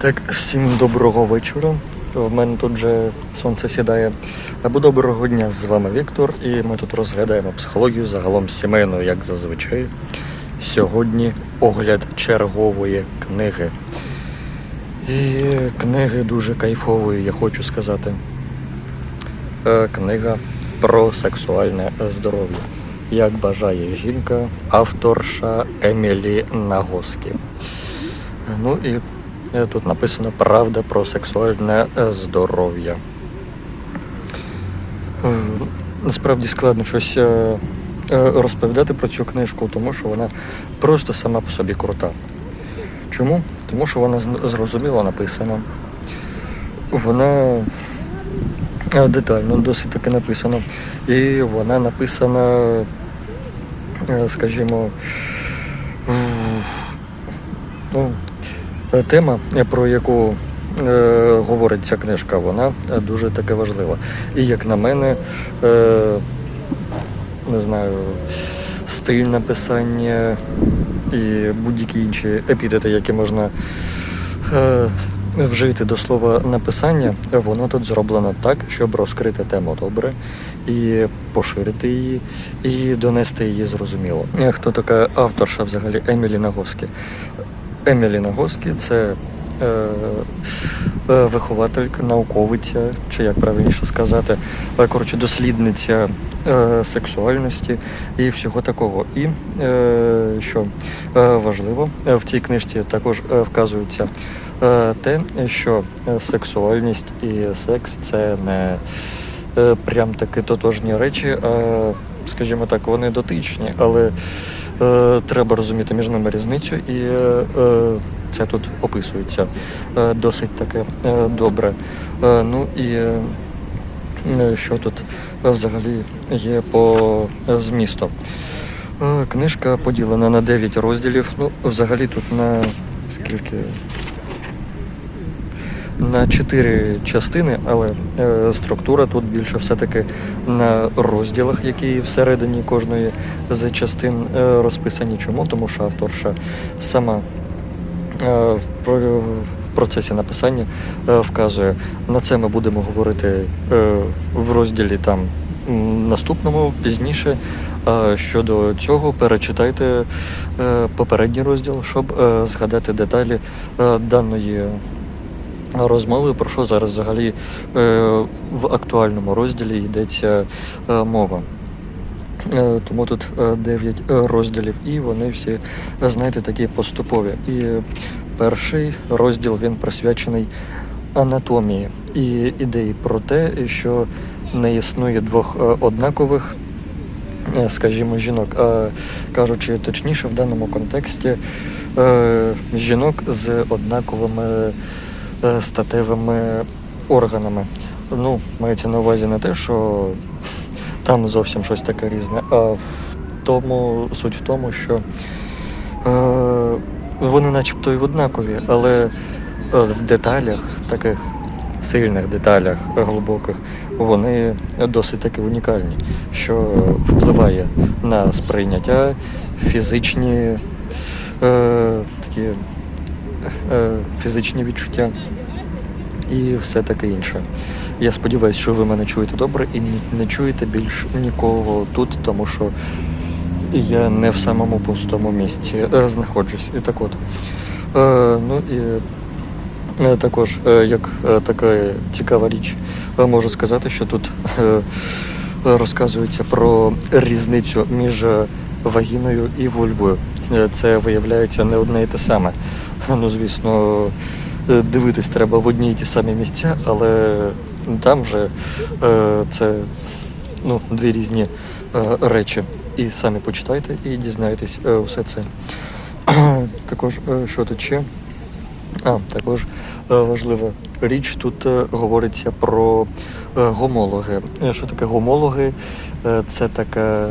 Так, всім доброго вечора. В мене тут вже сонце сідає. Або доброго дня з вами Віктор, і ми тут розглядаємо психологію загалом сімейну, як зазвичай. Сьогодні огляд чергової книги. І книги дуже кайфової, я хочу сказати. Е, Книга про сексуальне здоров'я. Як бажає жінка, авторша Емілі Нагоскі. Ну і е, тут написано Правда про сексуальне е, здоров'я. Е, Насправді складно щось е, е, розповідати про цю книжку, тому що вона просто сама по собі крута. Чому? Тому що вона зрозуміло написана. Вона е, детально досить таки написана. І вона написана, е, скажімо, ну, Е, Тема, е, про яку е, говорить ця книжка, вона е, дуже таки важлива. І як на мене, е, не знаю, стиль написання і будь-які інші епітети, які можна е, вжити до слова написання, воно тут зроблено так, щоб розкрити тему добре і поширити її, і донести її зрозуміло. Е, Хто така авторша взагалі Емілі Нагоскі? Емілі Нагоскі це е, е, вихователька, науковиця, чи як правильніше сказати, е, коротше, дослідниця е, сексуальності і всього такого. І е, що е, важливо, в цій книжці також вказується те, що сексуальність і секс це не прям таки тотожні речі, а, скажімо так, вони дотичні, але е, треба розуміти між ними різницю, і е, е, це тут описується досить таке добре. Ну і що тут взагалі є по змісту. Книжка поділена на 9 розділів. Ну, взагалі тут на скільки? На чотири частини, але е, структура тут більше все-таки на розділах, які всередині кожної з частин е, розписані. Чому? Тому що авторша сама е, в процесі написання вказує. На це ми будемо говорити в розділі там наступному пізніше. А щодо цього, перечитайте попередній розділ, щоб згадати деталі даної розмови, про що зараз взагалі е, в актуальному розділі йдеться е, мова. Е, Тому тут 9 розділів, і вони всі, знаєте, такі поступові. І перший розділ він присвячений анатомії і ідеї про те, що не існує двох однакових, скажімо, жінок. А кажучи точніше, в даному контексті жінок з однаковими статевими органами. Ну, мається на увазі не те, що там зовсім щось таке різне, а в тому суть в тому, що е, вони начебто і однакові, але е, в деталях, таких сильних деталях, глибоких, вони досить таки унікальні, що впливає на сприйняття, фізичні е, такі е, фізичні відчуття і все таке інше. Я сподіваюся, що ви мене чуєте добре і не чуєте більш нікого тут, тому що я не в самому пустому місці е, знаходжусь. І так от. Е, ну і е, також, е, як е, така цікава річ, е, можу сказати, що тут е, розказується про різницю між е, вагіною і вульвою. Е, Це виявляється не одне і те саме. Ну, звісно, е, дивитись треба в одні й ті самі місця, але там вже е, це ну, дві різні е, речі. І самі почитайте і дізнаєтесь усе це. Також, що тут ще? А, також важлива річ тут говориться про гомологи. Що таке гомологи? Це таке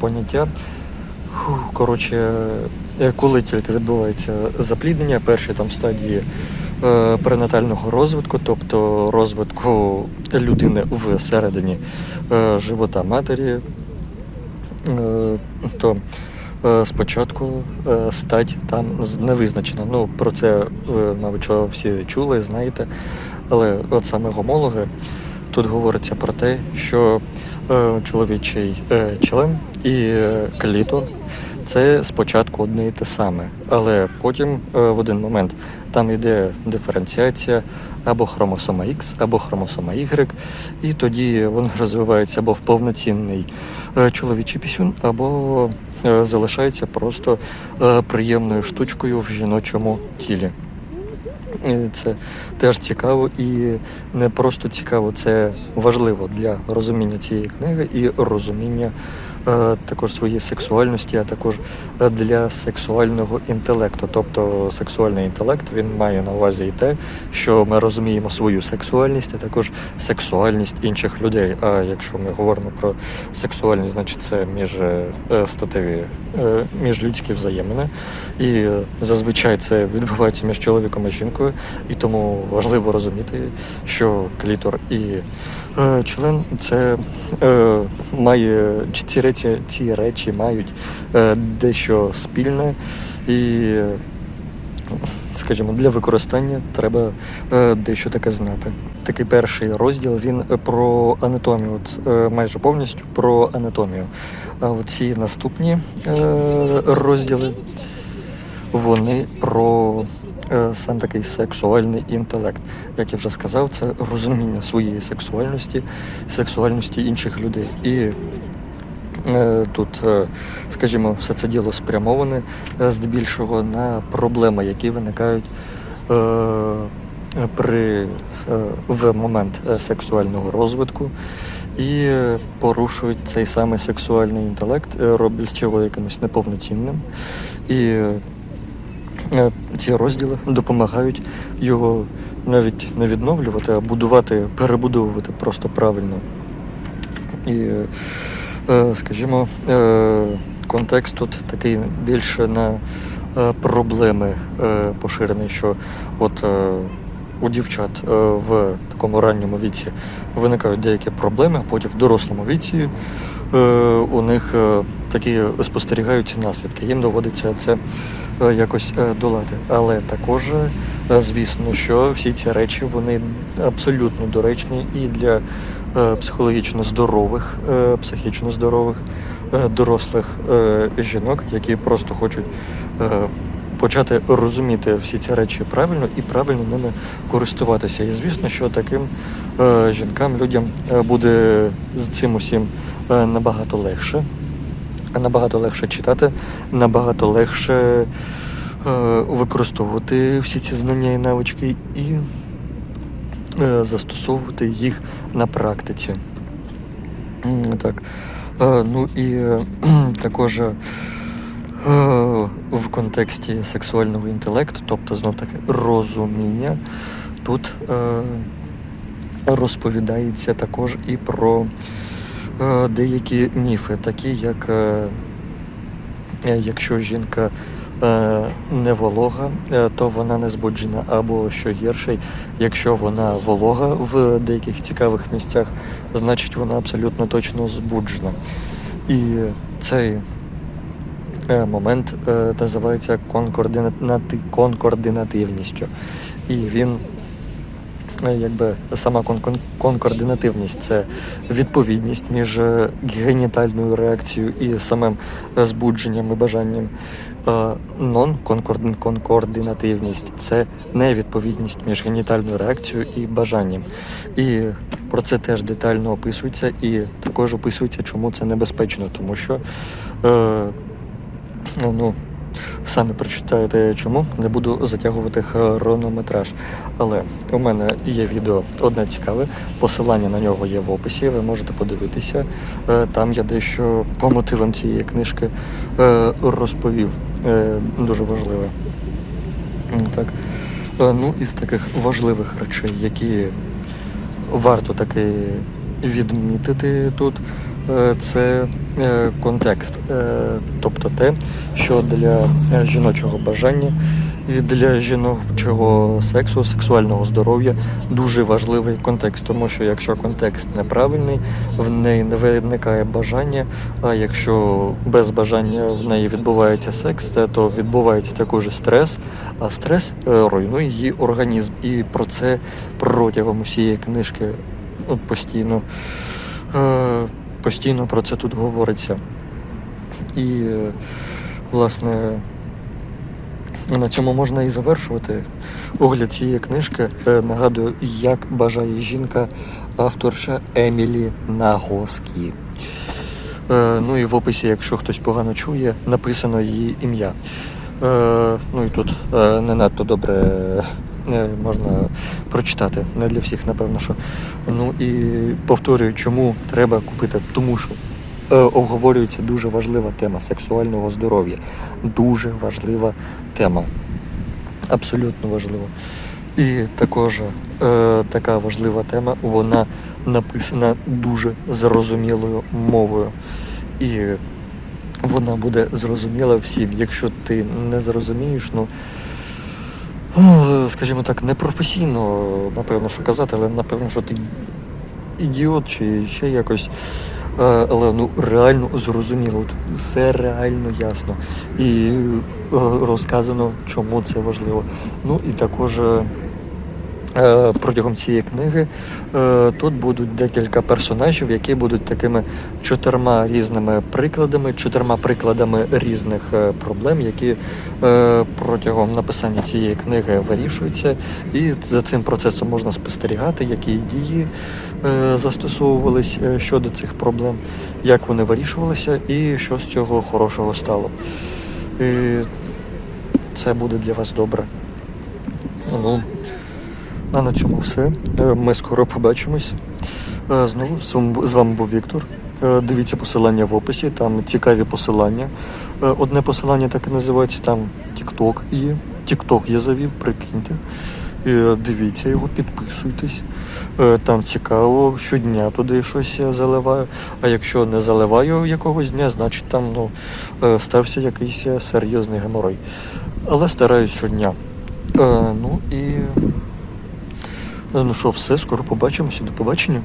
поняття. Коротше, коли тільки відбувається запліднення, перші там стадії е, перинатального розвитку, тобто розвитку людини всередині е, живота матері, е, то е, спочатку е, стать там не визначена. Ну, про це, мабуть, що всі чули, знаєте. Але от саме гомологи тут говориться про те, що е, чоловічий е, член і е, клітор це спочатку одне і те саме, але потім е, в один момент там йде диференціація або хромосома X, або хромосома Y, і тоді вони розвиваються або в повноцінний е, чоловічий пісюн, або е, залишається просто приємною штучкою в жіночому тілі. Це теж цікаво і не просто цікаво, це важливо для розуміння цієї книги і розуміння також своєї сексуальності, а також е, для сексуального інтелекту. Тобто сексуальний інтелект він має на увазі і те, що ми розуміємо свою сексуальність, а також сексуальність інших людей. А якщо ми говоримо про сексуальність, значить це між е, статеві, е, міжлюдські взаємини. І е, зазвичай це відбувається між чоловіком і жінкою, і тому важливо розуміти, що клітор і е, член це е, має ці речі, ці речі мають е, дещо спільне і. е, Скажімо, для використання треба е, дещо таке знати. Такий перший розділ він е, про анатомію, от, е, майже повністю про анатомію. А ці наступні е, розділи вони про е, сам такий сексуальний інтелект. Як я вже сказав, це розуміння своєї сексуальності, сексуальності інших людей. І е, тут, е, скажімо, все це діло спрямоване е, здебільшого на проблеми, які виникають е, при е, в момент е, сексуального розвитку. І е, порушують цей самий сексуальний інтелект, е, роблять його якимось неповноцінним. І е, Е, ці розділи допомагають його навіть не відновлювати, а будувати, перебудовувати просто правильно. І, е, е, скажімо, е, контекст тут такий більше на е, проблеми е, поширений, що от е, у дівчат е, в такому ранньому віці виникають деякі проблеми, а потім в дорослому віці е, у них е, такі спостерігаються наслідки. Їм доводиться це е, якось е, долати. Але також, е, звісно, що всі ці речі вони абсолютно доречні і для е, психологічно здорових, е, психічно здорових е, дорослих е, жінок, які просто хочуть. е, Почати розуміти всі ці речі правильно і правильно ними користуватися. І звісно, що таким е, жінкам, людям е, буде з цим усім е, набагато легше набагато легше читати, набагато легше е, використовувати всі ці знання і навички і е, застосовувати їх на практиці. Так. Е, ну і е, також е, в контексті сексуального інтелекту, тобто знов таки розуміння, тут е, розповідається також і про е, деякі міфи, такі як е, е, якщо жінка е, не волога, е, то вона не збуджена, або що гірше, якщо вона волога в деяких цікавих місцях, значить вона абсолютно точно збуджена. І цей е, момент е, називається конкординати- конкординативністю. І він е, якби сама кон- кон- конкординативність це відповідність між е, генітальною реакцією і самим е, збудженням і бажанням. Нон-конкординативність це невідповідність між генітальною реакцією і бажанням. І про це теж детально описується, і також описується, чому це небезпечно, тому що е, ну, самі прочитаєте чому, не буду затягувати хронометраж. Але у мене є відео одне цікаве, посилання на нього є в описі, ви можете подивитися. Е, Там я дещо по мотивам цієї книжки е, розповів. Е, Дуже важливе. Так. Ну, із таких важливих речей, які варто таки відмітити тут, це е, контекст, Е, тобто те, що для е, жіночого бажання І для жіночого сексу, сексуального здоров'я дуже важливий контекст, тому що якщо контекст неправильний, в неї не виникає бажання. А якщо без бажання в неї відбувається секс, то відбувається також стрес. А стрес е, руйнує її організм. І про це протягом усієї книжки ну, постійно, е, постійно про це тут говориться. І, е, власне, на цьому можна і завершувати огляд цієї книжки. Е, Нагадую, як бажає жінка авторша Емілі Нагоскі. Е, Ну і в описі, якщо хтось погано чує, написано її ім'я. Ну і тут не надто добре можна прочитати. Не для всіх, напевно, що. Ну і повторюю, чому треба купити, тому що е, обговорюється дуже важлива тема сексуального здоров'я. Дуже важлива тема. Абсолютно важлива. І також е, така важлива тема, вона написана дуже зрозумілою мовою. І вона буде зрозуміла всім. Якщо ти не зрозумієш, ну, скажімо так, непрофесійно, напевно, що казати, але напевно, що ти ідіот чи ще якось. Е, Але ну реально зрозуміло, все реально ясно. І е, розказано, чому це важливо. Ну і також е, протягом цієї книги е, тут будуть декілька персонажів, які будуть такими чотирма різними прикладами, чотирма прикладами різних е, проблем, які е, протягом написання цієї книги вирішуються. І за цим процесом можна спостерігати, які дії е, застосовувались е, щодо цих проблем, як вони вирішувалися і що з цього хорошого стало. І це буде для вас добре. Ну, а на цьому все. Е, Ми скоро побачимось. Е, Знову з вами- був Віктор. Е, Дивіться посилання в описі, там цікаві посилання. Одне посилання так і називається, там TikTok є. TikTok я завів, прикиньте. Дивіться його, підписуйтесь. Там цікаво, щодня туди щось я заливаю. А якщо не заливаю якогось дня, значить там ну, стався якийсь серйозний геморой. Але стараюсь щодня. Ну і. Е, Ну що, все, скоро побачимося. До побачення.